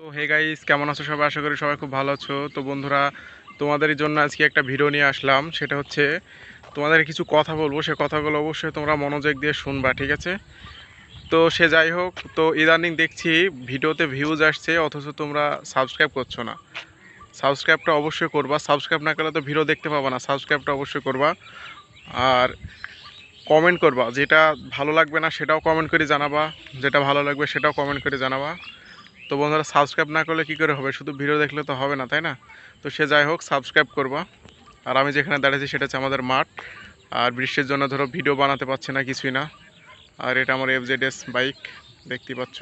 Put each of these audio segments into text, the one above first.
তো hey guys কেমন আছো সবাই? আশা করি সবাই খুব ভালো আছো। তো বন্ধুরা, তোমাদের জন্য আজকে একটা ভিডিও নিয়ে আসলাম। সেটা হচ্ছে, তোমাদের কিছু কথা বলব। সে কথাগুলো অবশ্যই তোমরা মনোযোগ দিয়ে শুনবা, ঠিক আছে? তো সে যাই হোক, তো ইদানিং দেখছি ভিডিওতে ভিউজ আসছে, অথচ তোমরা সাবস্ক্রাইব করছ না। সাবস্ক্রাইবটা অবশ্যই করবা। সাবস্ক্রাইব না করলে তো ভিডিও দেখতে পাবা না। সাবস্ক্রাইবটা অবশ্যই করবা। আর কমেন্ট করবা। যেটা ভালো লাগবে না, সেটাও কমেন্ট করে জানাবা। যেটা ভালো লাগবে, সেটাও কমেন্ট করে জানাবা। তো বন্ধুরা সাবস্ক্রাইব না করলে কী করে হবে? শুধু ভিডিও দেখলে তো হবে না, তাই না? তো সে যাই হোক সাবস্ক্রাইব করবা। আর আমি যেখানে দাঁড়িয়েছি সেটা হচ্ছে আমাদের মাঠ। আর বৃষ্টির জন্য ধরো ভিডিও বানাতে পারছি না, কিছুই না। আর এটা আমার এফ এস বাইক দেখতে পাচ্ছ।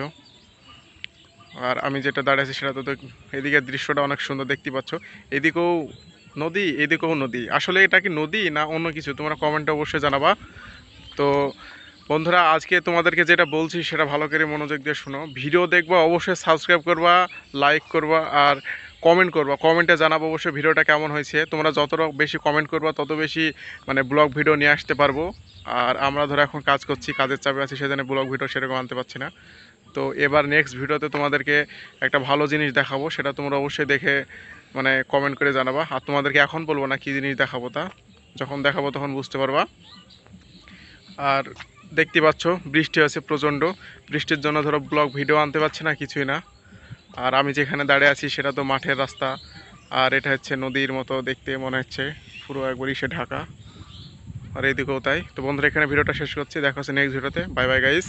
আর আমি যেটা দাঁড়িয়েছি সেটা তো এদিকের দৃশ্যটা অনেক সুন্দর দেখতে পাচ্ছ। এদিকেও নদী এদিকেও নদী। আসলে এটা কি নদী না অন্য কিছু? তোমরা কমেন্টে অবশ্যই জানাবা। তো বন্ধুরা, আজকে তোমাদেরকে যেটা বলছি সেটা ভালো করে মনোযোগ দিয়ে শোনো। ভিডিও দেখবা, অবশ্যই সাবস্ক্রাইব করবা লাইক করবা আর কমেন্ট করবা। কমেন্টে জানাব অবশ্যই ভিডিওটা কেমন হয়েছে। তোমরা যতটা বেশি কমেন্ট করবা, তত বেশি মানে ব্লগ ভিডিও নিয়ে আসতে পারব। আর আমরা ধরো এখন কাজ করছি, কাজের চাপে আছি, সেজন্য ব্লগ ভিডিও সেরকম আনতে পারছি না। তো এবার নেক্সট ভিডিওতে তোমাদেরকে একটা ভালো জিনিস দেখাবো, সেটা তোমরা অবশ্যই দেখে মানে কমেন্ট করে জানাবা। আর তোমাদেরকে এখন বলব না কী জিনিস দেখাবো তা। যখন দেখাবো তখন বুঝতে পারবা। আর দেখতে পাচ্ছ, বৃষ্টি হয়েছে প্রচণ্ড। বৃষ্টির জন্য ধরো ব্লগ ভিডিও আনতে পারছি না, কিছুই না। আর আমি যেখানে দাঁড়িয়ে আছি সেটা তো মাঠের রাস্তা। আর এটা হচ্ছে নদীর মতো দেখতে মনে হচ্ছে, পুরো একবারই সে ঢাকা। আর এদিকেও তাই। তো বন্ধুরা, এখানে ভিডিওটা শেষ করছি। দেখা হচ্ছে নেক্সট ভিডিওতে বাই বাই গাইস